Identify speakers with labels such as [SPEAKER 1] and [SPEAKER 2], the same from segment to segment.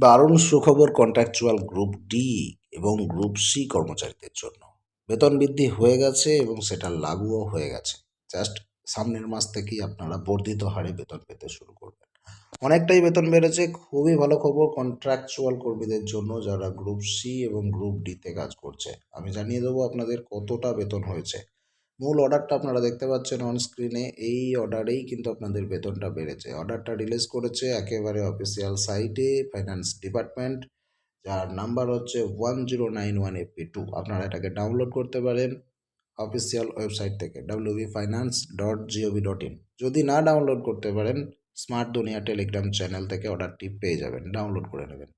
[SPEAKER 1] দারুণ সুখবর contractual group D এবং গ্রুপ সি কর্মচারীদের জন্য। বেতন বৃদ্ধি হয়ে গেছে এবং সেটা লাগুও হয়ে গেছে। জাস্ট সামনের মাস থেকেই আপনারা বর্ধিত হারে বেতন পেতে শুরু করবেন। অনেকটাই বেতন বেড়েছে। খুবই ভালো খবর কন্ট্রাকচুয়াল কর্মীদের জন্য যারা গ্রুপ সি এবং গ্রুপ ডিতে কাজ করছে। আমি জানিয়ে দেবো আপনাদের কতটা বেতন হয়েছে। মূল অর্ডারটা আপনারা দেখতে পাচ্ছেন অন স্ক্রিনে এই অর্ডারেই কিন্তু আপনাদের বেতনটা বেড়েছে। অর্ডারটা রিলিজ করেছে একেবারে অফিসিয়াল সাইটে ফাইন্যান্স ডিপার্টমেন্ট যার নাম্বার হচ্ছে one zero nine one AP two আপনারা এটাকে ডাউনলোড করতে পারেন অফিসিয়াল ওয়েবসাইট থেকে WB finance dot GOV dot in যদি না ডাউনলোড করতে পারেন স্মার্ট দুনিয়া টেলিগ্রাম চ্যানেল থেকে অর্ডারটি পেয়ে যাবেন। ডাউনলোড করে নেবেন।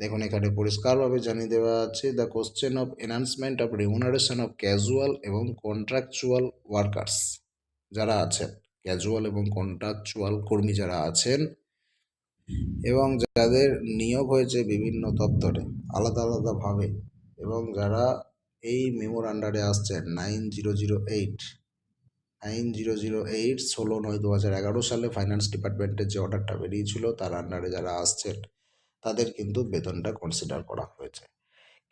[SPEAKER 1] দেখুন, এখানে পরিষ্কারভাবে জানিয়ে দেওয়া আছে the question of enhancement of remuneration of casual এবং কন্ট্রাকচুয়াল ওয়ার্কার্স যারা আছেন ক্যাজুয়াল এবং কন্ট্রাকচুয়াল কর্মী যারা আছেন এবং যাদের নিয়োগ হয়েছে বিভিন্ন দপ্তরে আলাদা আলাদাভাবে এবং যারা এই মেমোর আন্ডারে আসছেন nine zero zero eight nine zero zero eight ষোলো নয় দু হাজার এগারো সালে ফাইন্যান্স ডিপার্টমেন্টের যে অর্ডারটা বেরিয়েছিল, তার আন্ডারে যারা আসছেন তাদের কিন্তু বেতনটা কনসিডার করা হয়েছে।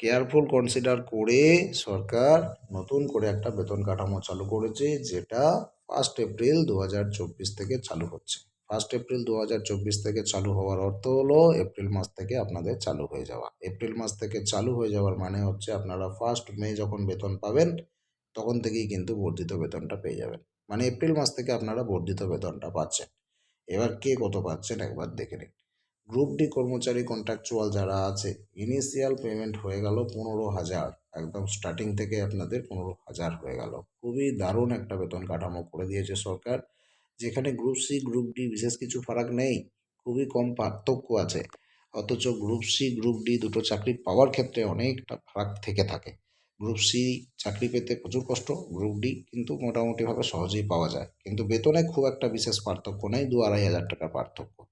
[SPEAKER 1] কেয়ারফুল কনসিডার করে সরকার নতুন করে একটা বেতন কাঠামো চালু করেছে, যেটা ফার্স্ট এপ্রিল দু হাজার চব্বিশ থেকে চালু হচ্ছে। ফার্স্ট এপ্রিল দু হাজার চব্বিশ থেকে চালু হওয়ার অর্থ হলো এপ্রিল মাস থেকে আপনাদের চালু হয়ে যাওয়া। এপ্রিল মাস থেকে চালু হয়ে যাওয়ার মানে হচ্ছে আপনারা ফার্স্ট মে যখন বেতন পাবেন, তখন থেকেই কিন্তু বর্ধিত বেতনটা পেয়ে যাবেন। মানে এপ্রিল মাস থেকে আপনারা বর্ধিত বেতনটা পাচ্ছেন। এবার কে কত পাচ্ছেন একবার দেখে নিন। গ্রুপ ডি কর্মচারী কন্ট্রাকচুয়াল যারা আছে ইনিশিয়াল পেমেন্ট হয়ে গেল পনেরো হাজার। একদম স্টার্টিং থেকে আপনাদের পনেরো হাজার হয়ে গেল। খুবই দারুণ একটা বেতন কাঠামো করে দিয়েছে সরকার। যেখানে গ্রুপ সি গ্রুপ ডি বিশেষ কিছু ফারাক নেই, খুবই কম পার্থক্য আছে। অথচ গ্রুপ সি গ্রুপ ডি দুটো চাকরি পাওয়ার ক্ষেত্রে অনেকটা ফারাক থেকে থাকে। গ্রুপ সি চাকরি পেতে প্রচুর কষ্ট গ্রুপ ডি কিন্তু মোটামুটিভাবে সহজেই পাওয়া যায়। কিন্তু বেতনে খুব একটা বিশেষ পার্থক্য নেই, দু আড়াই হাজার টাকার পার্থক্য।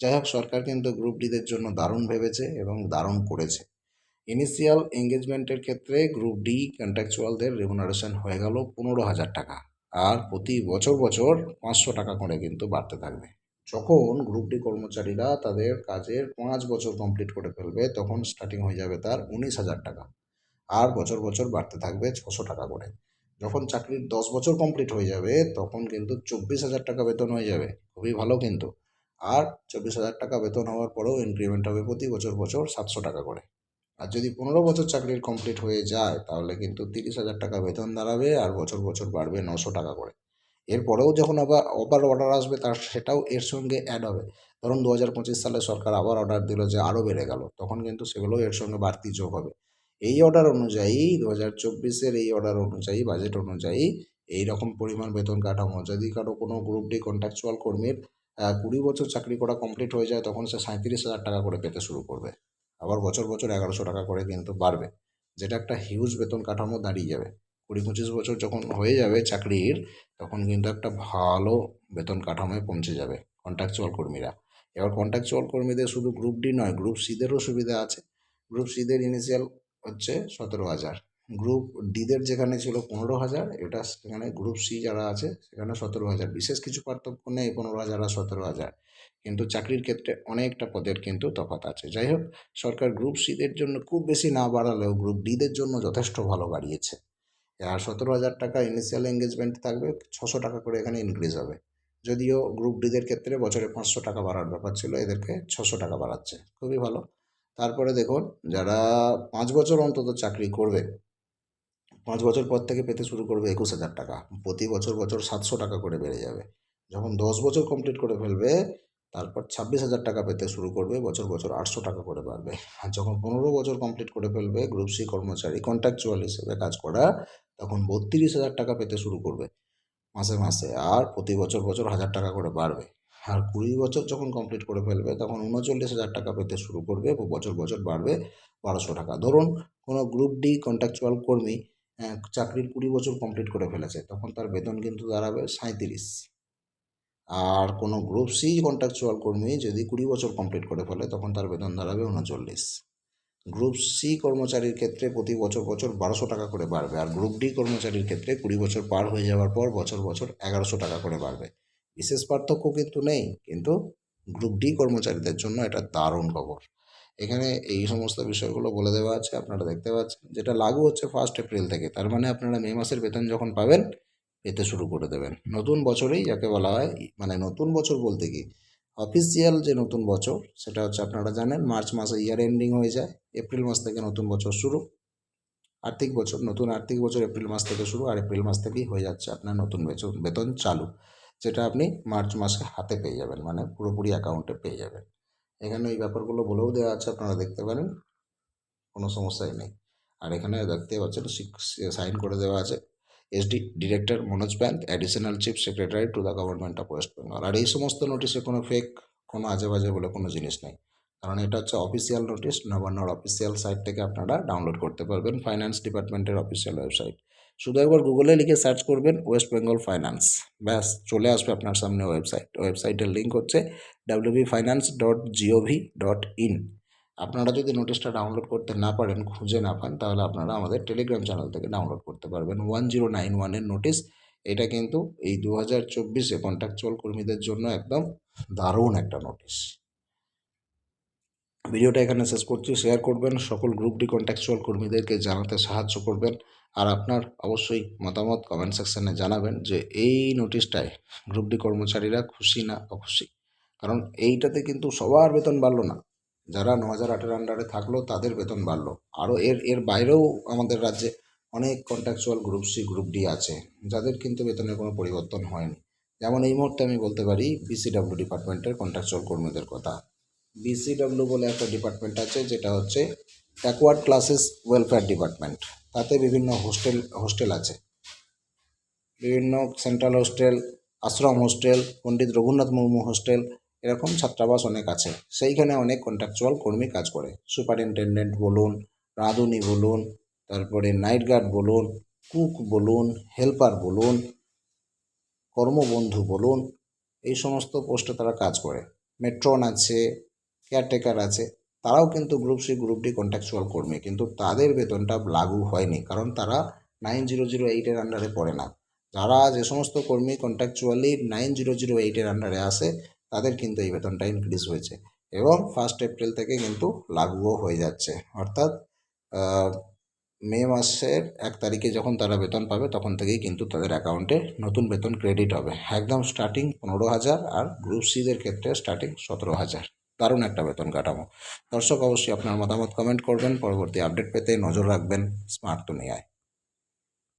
[SPEAKER 1] যাই হোক, সরকার কিন্তু গ্রুপ ডিদের জন্য দারুণ ভেবেছে এবং দারুণ করেছে। ইনিশিয়াল এঙ্গেজমেন্টের ক্ষেত্রে গ্রুপ ডি কন্ট্রাকচুয়ালদের রেমুনারেশন হয়ে গেল পনেরো হাজার টাকা। আর প্রতি বছর বছর পাঁচশো টাকা করে কিন্তু বাড়তে থাকবে। যখন গ্রুপ ডি কর্মচারীরা তাদের কাজের পাঁচ বছর কমপ্লিট করে ফেলবে, তখন স্টার্টিং হয়ে যাবে তার উনিশ হাজার টাকা। আর বছর বছর বাড়তে থাকবে ছশো টাকা করে। যখন চাকরির দশ বছর কমপ্লিট হয়ে যাবে, তখন কিন্তু চব্বিশ হাজার টাকা বেতন হয়ে যাবে। খুবই ভালো কিন্তু। আর চব্বিশ হাজার টাকা বেতন হওয়ার পরেও ইনক্রিমেন্ট হবে প্রতি বছর বছর সাতশো টাকা করে। আর যদি পনেরো বছর চাকরির কমপ্লিট হয়ে যায়, তাহলে কিন্তু তিরিশ হাজার টাকা বেতন দাঁড়াবে আর বছর বছর বাড়বে নশো টাকা করে। এরপরেও যখন আবার অপার অর্ডার আসবে, তার সেটাও এর সঙ্গে অ্যাড হবে। ধরুন দু হাজার পঁচিশ সালে সরকার আবার অর্ডার দিল যে আরও বেড়ে গেল, তখন কিন্তু সেগুলো এর সঙ্গে বাড়তি যোগ হবে। এই অর্ডার অনুযায়ী, দু হাজার চব্বিশের এই অর্ডার অনুযায়ী বাজেট অনুযায়ী এই রকম পরিমাণ বেতন কাঠামো। যদি কারও কোনো গ্রুপ ডি কন্ট্রাকচুয়াল কর্মীর কুড়ি বছর চাকরি করা কমপ্লিট হয়ে যায়, তখন সে সাঁত্রিশ হাজার টাকা করে পেতে শুরু করবে। আবার বছর বছর এগারোশো টাকা করে কিন্তু বাড়বে। যেটা একটা হিউজ বেতন কাঠামো দাঁড়িয়ে যাবে। কুড়ি পঁচিশ বছর যখন হয়ে যাবে চাকরির, তখন কিন্তু একটা ভালো বেতন কাঠামোয় পৌঁছে যাবে কন্ট্রাকচুয়াল কর্মীরা। এবার কন্ট্রাকচুয়াল কর্মীদের শুধু গ্রুপ ডি নয় গ্রুপ সিদেরও সুবিধা আছে। গ্রুপ সিদের ইনিশিয়াল হচ্ছে সতেরো হাজার। গ্রুপ ডিদের যেখানে ছিল পনেরো হাজার, এটা সেখানে গ্রুপ সি যারা আছে, সেখানে সতেরো হাজার। বিশেষ কিছু পার্থক্য নেই পনেরো হাজার আর সতেরো হাজার। কিন্তু চাকরির ক্ষেত্রে অনেকটা পদের কিন্তু তফাৎ আছে। যাই হোক, সরকার গ্রুপ সিদের জন্য খুব বেশি না বাড়ালেও গ্রুপ ডিদের জন্য যথেষ্ট ভালো বাড়িয়েছে। আর সতেরো হাজার টাকা ইনিশিয়াল এঙ্গেজমেন্ট থাকবে, ছশো টাকা করে এখানে ইনক্রিজ হবে। যদিও গ্রুপ ডিদের ক্ষেত্রে বছরে পাঁচশো টাকা বাড়ার ব্যাপার ছিল, এদেরকে ছশো টাকা বাড়াচ্ছে। খুবই ভালো। তারপরে দেখুন, যারা পাঁচ বছর অন্তত চাকরি করবে পাঁচ বছর পর থেকে পেতে শুরু করবে একুশ হাজার টাকা। প্রতি বছর বছর সাতশো টাকা করে বেড়ে যাবে। যখন দশ বছর কমপ্লিট করে ফেলবে, তারপর ছাব্বিশ হাজার টাকা পেতে শুরু করবে, বছর বছর আটশো টাকা করে বাড়বে। আর যখন পনেরো বছর কমপ্লিট করে ফেলবে গ্রুপ সি কর্মচারী কন্ট্রাকচুয়াল হিসেবে কাজ করা, তখন বত্রিশ হাজার টাকা পেতে শুরু করবে। মাসে মাসে আর প্রতি বছর বছর হাজার টাকা করে বাড়বে। আর কুড়ি বছর যখন কমপ্লিট করে ফেলবে, তখন উনচল্লিশ হাজার টাকা পেতে শুরু করবে বছর বছর বাড়বে বারোশো টাকা। ধরুন কোনো গ্রুপ ডি কন্ট্রাকচুয়াল কর্মী চাকরির কুড়ি বছর কমপ্লিট করে ফেলেছে। তখন তার বেতন কিন্তু দাঁড়াবে সাঁত্রিশ আর কোনো গ্রুপ সি কন্ট্রাকচুয়াল কর্মী যদি কুড়ি বছর কমপ্লিট করে ফেলে, তখন তার বেতন দাঁড়াবে উনচল্লিশ। গ্রুপ সি কর্মচারীর ক্ষেত্রে প্রতি বছর বছর বারোশো টাকা করে বাড়বে। আর গ্রুপ ডি কর্মচারীর ক্ষেত্রে কুড়ি বছর পার হয়ে যাওয়ার পর বছর বছর এগারোশো টাকা করে বাড়বে। বিশেষ পার্থক্য কিন্তু নেই, কিন্তু গ্রুপ ডি কর্মচারীদের জন্য এটা দারুণ খবর। এখানে এই সমস্ত বিষয়গুলো বলে দেওয়া আছে, আপনারা দেখতে পাচ্ছেন। যেটা লাগু হচ্ছে ফার্স্ট এপ্রিল থেকে। তার মানে আপনারা মে মাসের বেতন যখন পাবেন, পেতে শুরু করে দেবেন। নতুন বছরেই যাকে বলা হয় মানে নতুন বছর বলতে কি অফিসিয়াল যে নতুন বছর, সেটা হচ্ছে আপনারা জানেন মার্চ মাসে ইয়ার এন্ডিং হয়ে যায় এপ্রিল মাস থেকে নতুন বছর শুরু। আর্থিক বছর, নতুন আর্থিক বছর এপ্রিল মাস থেকে শুরু, আর এপ্রিল মাস থেকেই হয়ে যাচ্ছে আপনার নতুন বেতন চালু, যেটা আপনি মার্চ মাসে হাতে পেয়ে যাবেন মানে পুরোপুরি অ্যাকাউন্টে পেয়ে যাবেন। এখানে এই ব্যাপারগুলো বলেও দেওয়া আছে, আপনারা দেখতে পারেন। কোনো সমস্যাই নেই। আর এখানে দেখতে পাচ্ছেন সাইন করে দেওয়া আছে, SD director Manoj Pant additional chief secretary to the government of West Bengal আর এই সমস্ত নোটিশে কোনো ফেক কোনো আজে বাজে বলে কোনো জিনিস নেই। কারণ এটা হচ্ছে অফিসিয়াল নোটিশ নবান্নর অফিসিয়াল সাইট থেকে আপনারা ডাউনলোড করতে পারবেন। ফাইন্যান্স ডিপার্টমেন্টের অফিসিয়াল ওয়েবসাইট শুধু একবার গুগলে লিখে সার্চ করবেন ওয়েস্ট বেঙ্গল ফাইন্যান্স ব্যাস, চলে আসবে আপনার সামনে ওয়েবসাইট ওয়েবসাইটের লিঙ্ক হচ্ছে WB finance dot GOV dot in আপনারা যদি নোটিশটা ডাউনলোড করতে না পারেন, খুঁজে না পান, তাহলে আপনারা আমাদের টেলিগ্রাম চ্যানেল থেকে ডাউনলোড করতে পারবেন। ওয়ান জিরো নাইন ওয়ানের নোটিশ এটা কিন্তু এই দু হাজার চব্বিশে কন্ট্রাকচুয়াল কর্মীদের জন্য একদম দারুণ একটা নোটিশ ভিডিওটা এখানে শেষ করছি। শেয়ার করবেন। সকল গ্রুপ ডি কন্ট্রাকচুয়াল কর্মীদেরকে জানাতে সাহায্য করবেন। আর আপনার অবশ্যই মতামত কমেন্ট সেকশানে জানাবেন যে এই নোটিশটায় গ্রুপ ডি কর্মচারীরা খুশি না অখুশি। কারণ এইটাতে কিন্তু সবার বেতন বাড়লো না। যারা ন হাজার আটের আন্ডারে থাকল, তাদের বেতন বাড়লো। আরও এর এর বাইরেও আমাদের রাজ্যে অনেক contractual group C group D আছে, যাদের কিন্তু বেতনের কোনো পরিবর্তন হয়নি। যেমন এই মুহূর্তে আমি বলতে পারি বিসিডাব্লিউ ডিপার্টমেন্টের কন্ট্রাকচুয়াল কর্মীদের কথা। বিসিডাব্লিউ বলে একটা ডিপার্টমেন্ট আছে, যেটা হচ্ছে ব্যাকওয়ার্ড ক্লাসেস ওয়েলফেয়ার ডিপার্টমেন্ট তাতে বিভিন্ন হোস্টেল হোস্টেল আছে। বিভিন্ন সেন্ট্রাল হোস্টেল, আশ্রম হোস্টেল, পণ্ডিত রঘুনাথ মুর্মু হোস্টেল, এরকম ছাত্রাবাস অনেক আছে। সেইখানে অনেক কন্ট্রাকচুয়াল কর্মী কাজ করে। সুপারিনটেন্ডেন্ট বলুন, রাঁধুনি বলুন, তারপরে নাইট গার্ড বলুন কুক বলুন হেল্পার বলুন, কর্মবন্ধু বলুন, এই সমস্ত পোস্টে তারা কাজ করে। মেট্রন আছে কেয়ারটেকার আছে। তারাও কিন্তু group C group D contractual কর্মী। কিন্তু তাদের বেতনটা লাগু হয়নি, কারণ তারা নাইন জিরো জিরো এইটের আন্ডারে পড়ে না। যারা যে সমস্ত কর্মী কন্ট্রাকচুয়ালি নাইন জিরো জিরো এইটের আন্ডারে আসে, তাদের কিন্তু এই বেতনটা ইনক্রিজ হয়েছে এবং ফার্স্ট এপ্রিল থেকে কিন্তু লাগুও হয়ে যাচ্ছে। অর্থাৎ মে মাসের এক তারিখে যখন তারা বেতন পাবে, তখন থেকেই কিন্তু তাদের অ্যাকাউন্টে নতুন বেতন ক্রেডিট হবে। একদম স্টার্টিং পনেরো হাজার আর গ্রুপ সিদের ক্ষেত্রে স্টার্টিং সতেরো হাজার। দারুণ একটা বেতন কাঠামো। দর্শক, অবশ্যই আপনার মতামত কমেন্ট করবেন, পরবর্তী আপডেট পেতে নজর রাখবেন স্মার্ট দুনিয়ায়